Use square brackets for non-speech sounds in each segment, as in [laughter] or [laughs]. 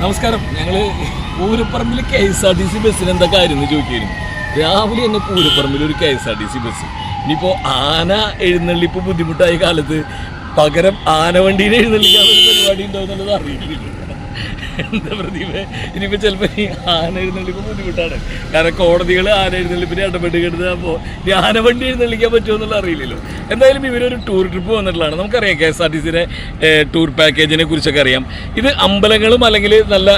നമസ്കാരം. ഞങ്ങൾ പൂരപ്പറമ്പിൽ K S R T C ബസ്സിന് എന്താ കാര്യം എന്ന് ചോദിക്കായിരുന്നു രാവിലെ തന്നെ പൂരപ്പറമ്പിൽ ഒരു K S R T C bus. ഇനിയിപ്പോ ആന എഴുന്നള്ളിപ്പ് ബുദ്ധിമുട്ടായ കാലത്ത് പകരം ആന വണ്ടിയിൽ എഴുന്നള്ളിക്കാൻ ഒരു പരിപാടി ഉണ്ടോ എന്നുള്ളത് അറിയില്ല. എന്താ പ്രതിഭ ഇനിയിപ്പോ ചിലപ്പോ ഈ ആന എഴുന്നള്ളിപ്പ് ബുദ്ധിമുട്ടാണ്. കാരണം കോടതികൾ ആന എഴുന്നള്ളിപ്പിന് ഇടപെട്ട് അപ്പോ ഈ ആന വണ്ടി എഴുന്നള്ളിക്കാൻ പറ്റുമോ എന്നുള്ള അറിയില്ലല്ലോ. എന്തായാലും ഇവരൊരു ടൂർ ട്രിപ്പ് വന്നിട്ടുള്ളതാണ്. നമുക്കറിയാം കെ എസ് ആർ ടി സിയുടെ ടൂർ പാക്കേജിനെ കുറിച്ചൊക്കെ അറിയാം. ഇത് അമ്പലങ്ങളും അല്ലെങ്കിൽ നല്ല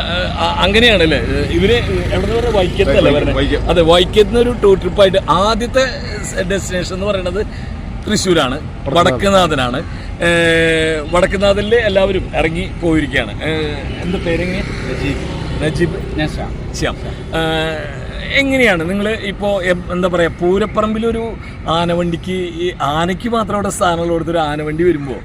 അങ്ങനെയാണ് അല്ലേ? അങ്ങനെയാണല്ലേ ഇവർ എവിടെ നിന്ന് വൈക്കത്തല്ലേ പറഞ്ഞത് അതെ വൈക്കത്തിന് ഒരു ടൂർ ട്രിപ്പായിട്ട് ആദ്യത്തെ ഡെസ്റ്റിനേഷൻ എന്ന് പറയുന്നത് തൃശ്ശൂരാണ്. വടക്കുനാഥനാണ്. ഏഹ്, വടക്കുനാഥനിൽ എല്ലാവരും ഇറങ്ങി പോയിരിക്കുകയാണ്. എന്താ പേരെങ്ങനെ? നജീബ്. ശ്യാം. ഏഹ്, എങ്ങനെയാണ് നിങ്ങൾ ഇപ്പോൾ എന്താ പറയുക പൂരപ്പറമ്പിലൊരു ആനവണ്ടിക്ക് ഈ ആനയ്ക്ക് മാത്രം അവിടെ സ്ഥാനമുള്ള കൊടുത്തൊരു ആനവണ്ടി വരുമ്പോൾ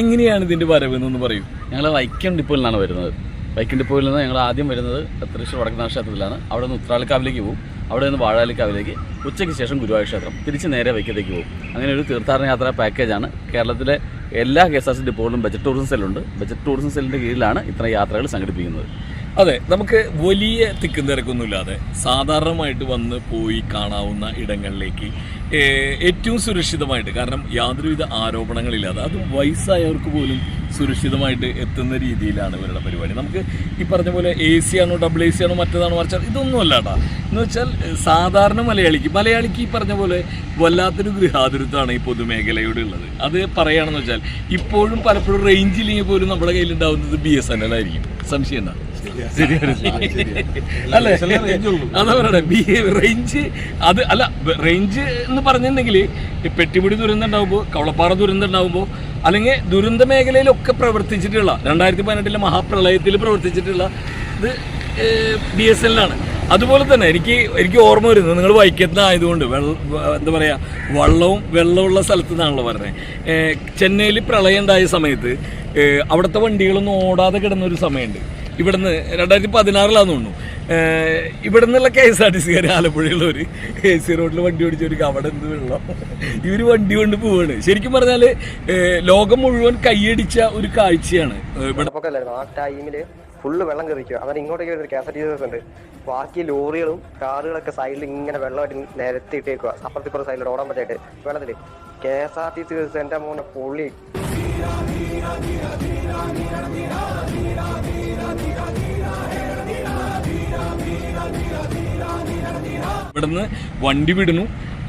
എങ്ങനെയാണ് ഇതിന്റെ വരവ് എന്നൊന്ന് പറയൂ. ഞങ്ങൾ വൈക്കം ഡിപ്പോയിൽ നിന്നാണ് വരുന്നത്. വൈക്കം ഡിപ്പോയിൽ നിന്ന് ഞങ്ങൾ ആദ്യം വരുന്നത് തൃശ്ശൂർ വടക്കനാഥ ക്ഷേത്രത്തിലാണ്. അവിടെ നിന്ന് ഉത്രാളിക്കാവിലേക്ക് പോകും. അവിടെ നിന്ന് വാഴാലിക്കാവിലേക്ക് ഉച്ചയ്ക്ക് ശേഷം ഗുരുവായൂർ ക്ഷേത്രം. തിരിച്ച് നേരെ വൈക്കത്തേക്ക് പോകും. അങ്ങനെ ഒരു തീർത്ഥാടന യാത്രാ പാക്കേജാണ് കേരളത്തിലെ എല്ലാ കെ എസ് ആർ സി ഡിപ്പോകളിലും ബജറ്റ് ടൂറിസം സെല്ലുണ്ട്. ബജറ്റ് ടൂറിസം സെല്ലിന്റെ കീഴിലാണ് ഇത്തരം യാത്രകൾ സംഘടിപ്പിക്കുന്നത്. അതെ നമുക്ക് വലിയ തിക്കും തിരക്കൊന്നുമില്ലാതെ സാധാരണമായിട്ട് വന്ന് പോയി കാണാവുന്ന ഇടങ്ങളിലേക്ക് ഏറ്റവും സുരക്ഷിതമായിട്ട് കാരണം യാതൊരുവിധ ആരോപണങ്ങളില്ലാതെ അത് വയസ്സായവർക്ക് പോലും സുരക്ഷിതമായിട്ട് എത്തുന്ന രീതിയിലാണ് ഇവരുടെ പരിപാടി. നമുക്ക് ഈ പറഞ്ഞ പോലെ എ സി ആണോ ഡബിൾ എ സി ആണോ മറ്റേതാണോ മറിച്ചാൽ ഇതൊന്നും അല്ലാട്ടാ എന്ന് വെച്ചാൽ സാധാരണ മലയാളിക്ക് മലയാളിക്ക് ഈ പറഞ്ഞ പോലെ വല്ലാത്തൊരു ഗൃഹാതുരത്വമാണ് ഈ പൊതുമേഖലയോട് ഉള്ളത്. അത് പറയുകയാണെന്ന് വെച്ചാൽ ഇപ്പോഴും പലപ്പോഴും റേഞ്ചില്ലെങ്കിൽ പോലും നമ്മുടെ കയ്യിലുണ്ടാവുന്നത് ബി എസ് എൻ എൽ ആയിരിക്കും. സംശയം എന്താ [laughs] അല്ലേ? അതാ പറയണേ ബി റേഞ്ച് അത് അല്ല റേഞ്ച് എന്ന് പറഞ്ഞിട്ടുണ്ടെങ്കിൽ പെട്ടിപിടി ദുരന്തം ഉണ്ടാകുമ്പോൾ കവളപ്പാറ ദുരന്തം ഉണ്ടാകുമ്പോൾ അല്ലെങ്കിൽ ദുരന്ത മേഖലയിലൊക്കെ പ്രവർത്തിച്ചിട്ടുള്ള രണ്ടായിരത്തി പതിനെട്ടിലെ മഹാപ്രളയത്തിൽ പ്രവർത്തിച്ചിട്ടുള്ള ഇത് ബി എസ് എല്ലാണ് അതുപോലെ തന്നെ എനിക്ക് എനിക്ക് ഓർമ്മ വരുന്നത് നിങ്ങൾ വൈക്കത്തിനായതുകൊണ്ട് വെള്ള എന്താ പറയുക വള്ളവും വെള്ളമുള്ള സ്ഥലത്ത് നിന്നാണല്ലോ പറഞ്ഞത് ചെന്നൈയിൽ പ്രളയം ഉണ്ടായ സമയത്ത് അവിടുത്തെ വണ്ടികളൊന്നും ഓടാതെ കിടന്നൊരു സമയമുണ്ട്. ഇവിടുന്ന് രണ്ടായിരത്തി പതിനാറിലാന്ന് തോന്നുന്നു. ഇവിടെ നിന്നുള്ള കെ എസ് ആർ ടി സിക്കാർ ആലപ്പുഴയുള്ളവർ എ സി റോഡിൽ വണ്ടി ഓടിച്ചവർക്ക് അവിടെ എന്ത് വെള്ളം? ഇവർ വണ്ടി കൊണ്ട് പോവാണ്. ശരിക്കും പറഞ്ഞാൽ ലോകം മുഴുവൻ കൈയടിച്ച ഒരു കാഴ്ചയാണ്. ആ ടൈമിൽ ഫുള്ള് വെള്ളം കയറിക്കുക അവർ ഇങ്ങോട്ടേക്ക് വരുന്ന K S R T C ഉണ്ട് ബാക്കി ലോറികളും കാറുകളൊക്കെ സൈഡിൽ ഇങ്ങനെ വെള്ളമായിട്ട് നിരത്തിയിട്ടേക്കുക അപ്പുറത്തിപ്പുറം സൈഡിൽ ഓടാൻ പറ്റായിട്ട്. വെള്ളത്തിൽ K S R T C എന്റെ മോനെ പൊള്ളി. ഇവിടുന്ന് വണ്ടി വിടുന്നു.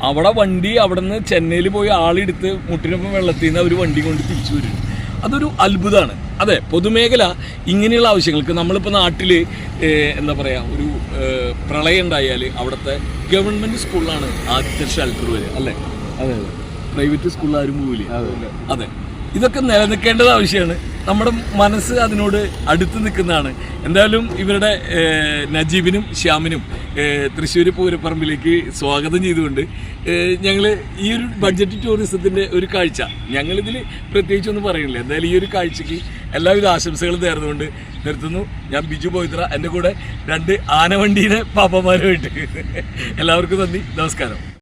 അവിടെ വണ്ടി അവിടുന്ന് ചെന്നൈയിൽ പോയി ആളെടുത്ത് മുട്ടിനൊപ്പം വെള്ളത്തിൽ നിന്ന് അവർ വണ്ടി കൊണ്ട് തിരിച്ചു വരുന്നു. അതൊരു അത്ഭുതമാണ്. അതെ പൊതുമേഖല ഇങ്ങനെയുള്ള ആവശ്യങ്ങൾക്ക് നമ്മളിപ്പോൾ നാട്ടിൽ എന്താ പറയുക ഒരു പ്രളയം ഉണ്ടായാൽ അവിടുത്തെ ഗവൺമെന്റ് സ്കൂളിലാണ് ആദ്യത്തെ ഷെൽട്ടർ വരിക അല്ലേ? അതെ അതെ. പ്രൈവറ്റ് സ്കൂളിൽ ആരും പോവില്ലേ. അതെ. ഇതൊക്കെ നിലനിൽക്കേണ്ടത് ആവശ്യമാണ്. നമ്മുടെ മനസ്സ് അതിനോട് അടുത്ത് നിൽക്കുന്നതാണ്. എന്തായാലും ഇവരുടെ നജീബിനും ശ്യാമിനും തൃശ്ശൂർ പൂരപ്പറമ്പിലേക്ക് സ്വാഗതം ചെയ്തുകൊണ്ട് ഞങ്ങൾ ഈ ഒരു ബഡ്ജറ്റ് ടൂറിസത്തിന്റെ ഒരു കാഴ്ച. ഞങ്ങളിതിൽ പ്രത്യേകിച്ചൊന്നും പറയുന്നില്ല. എന്തായാലും ഈ ഒരു കാഴ്ചയ്ക്ക് എല്ലാവിധ ആശംസകളും നേർന്നുകൊണ്ട് നിർത്തുന്നു. ഞാൻ ബിജു പോയിത്ര എന്റെ കൂടെ രണ്ട് ആനവണ്ടീനെ പാപ്പന്മാരുമായിട്ട്. എല്ലാവർക്കും നന്ദി. നമസ്കാരം.